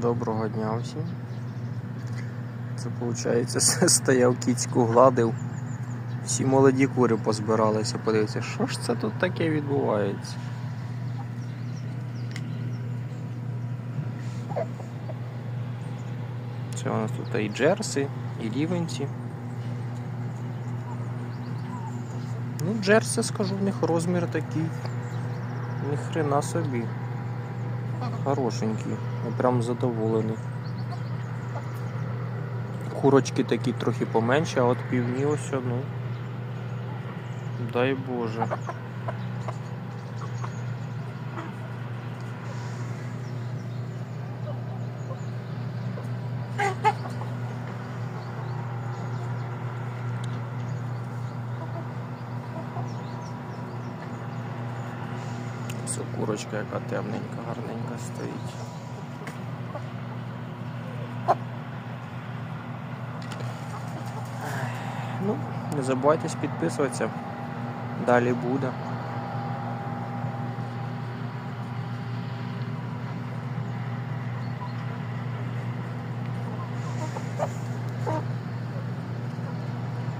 Доброго дня всім. Це виходить, стояв кіцьку гладив. Всі молоді кури позбиралися. Подивіться, що ж це тут таке відбувається? Це у нас тут і джерси, і рівенці. Ну, джерси, скажу, в них розмір такий. Ні хрена собі. Хорошенький. Я прям задоволений. Курочки такі трохи поменше, а от півні ось ну. Дай Боже. Це курочка, яка темненька, гарненька стоїть. Ну, не забувайтесь підписуватися. Далі буде.